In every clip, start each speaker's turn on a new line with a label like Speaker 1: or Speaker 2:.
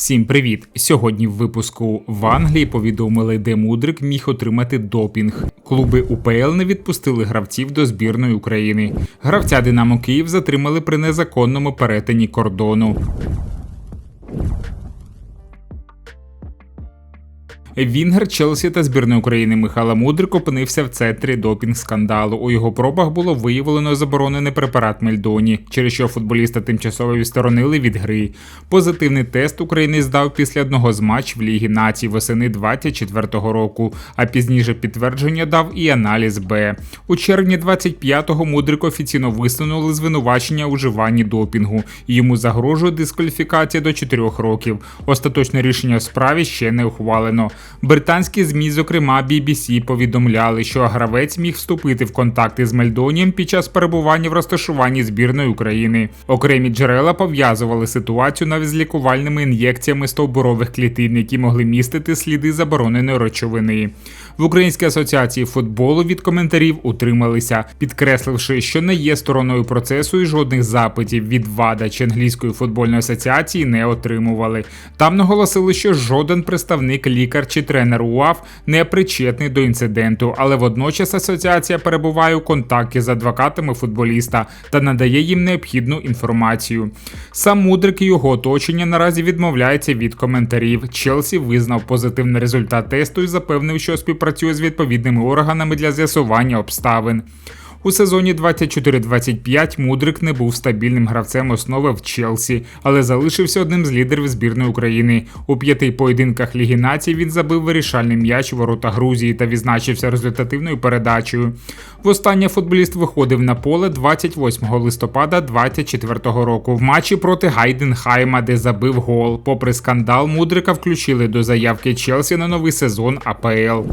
Speaker 1: Всім привіт! Сьогодні в випуску в Англії повідомили, де Мудрик міг отримати допінг. Клуби УПЛ не відпустили гравців до збірної України. Гравця Динамо Київ затримали при незаконному перетині кордону. Вінгер Челсі та збірної України Михайла Мудрик опинився в центрі допінг скандалу. У його пробах було виявлено заборонений препарат Мельдоні, через що футболіста тимчасово відсторонили від гри. Позитивний тест України здав після одного з матчів Ліги націй восени 24-го року, а пізніше підтвердження дав і аналіз Б. У червні 25-го Мудрик офіційно висунули звинувачення у вживанні допінгу. Йому загрожує дискваліфікація до 4 років. Остаточне рішення у справі ще не ухвалено. Британські змі, зокрема BBC, повідомляли, що гравець міг вступити в контакти з Мельдонієм під час перебування в розташуванні збірної України. Окремі джерела пов'язували ситуацію навіть з лікувальними ін'єкціями стовбурових клітин, які могли містити сліди забороненої речовини. В Українській асоціації футболу від коментарів утрималися, підкресливши, що не є стороною процесу і жодних запитів від ВАДА чи англійської футбольної асоціації не отримували. Там наголосили, що жоден представник лікар чи тренер УАФ не причетний до інциденту, але водночас асоціація перебуває у контакті з адвокатами футболіста та надає їм необхідну інформацію. Сам Мудрик і його оточення наразі відмовляється від коментарів. Челсі визнав позитивний результат тесту і запевнив, що співпрацює з відповідними органами для з'ясування обставин. У сезоні 24-25 Мудрик не був стабільним гравцем основи в Челсі, але залишився одним з лідерів збірної України. У п'яти поєдинках Ліги націй він забив вирішальний м'яч у ворота Грузії та відзначився результативною передачею. Востаннє футболіст виходив на поле 28 листопада 2024 року в матчі проти Гайденхайма, де забив гол. Попри скандал, Мудрика включили до заявки Челсі на новий сезон АПЛ.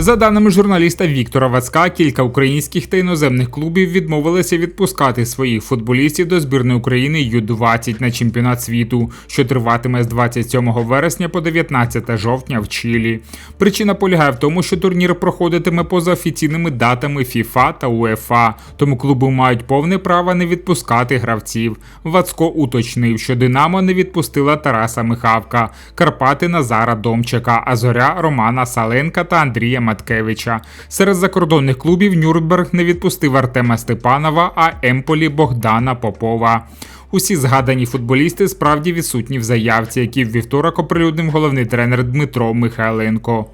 Speaker 1: За даними журналіста Віктора Вацка, кілька українських та іноземних клубів відмовилися відпускати своїх футболістів до збірної України Ю-20 на чемпіонат світу, що триватиме з 27 вересня по 19 жовтня в Чилі. Причина полягає в тому, що турнір проходитиме поза офіційними датами ФІФА та УЕФА, тому клуби мають повне право не відпускати гравців. Вацко уточнив, що Динамо не відпустила Тараса Михавка, Карпати Назара Домчака, а Зоря Романа Саленка та Андрія Маткевича. Серед закордонних клубів Нюрнберг не відпустив Артема Степанова, а Емполі Богдана Попова. Усі згадані футболісти справді відсутні в заявці, які в вівторок оприлюднив головний тренер Дмитро Михайленко.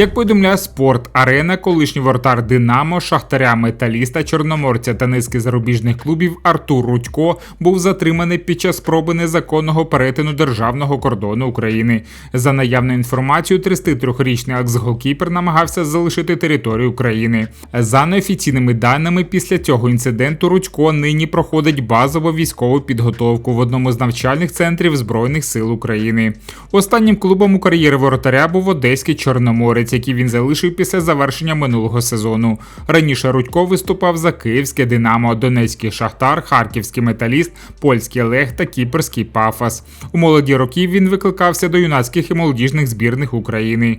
Speaker 1: Як повідомляє спорт, арена, колишній вортар Динамо, Шахтаря Металіста, Чорноморця та низки зарубіжних клубів Артур Рудько був затриманий під час спроби незаконного перетину державного кордону України. За наявною інформацією, 33-річний екс-голкіпер намагався залишити територію України. За неофіційними даними, після цього інциденту Рудько нині проходить базову військову підготовку в одному з навчальних центрів Збройних сил України. Останнім клубом у кар'єри воротаря був Одеський Чорноморець місяць, який він залишив після завершення минулого сезону. Раніше Рудько виступав за Київське Динамо, Донецький Шахтар, Харківський Металіст, Польський Лег та Кіпрський Пафос. У молоді роки він викликався до юнацьких і молодіжних збірних України.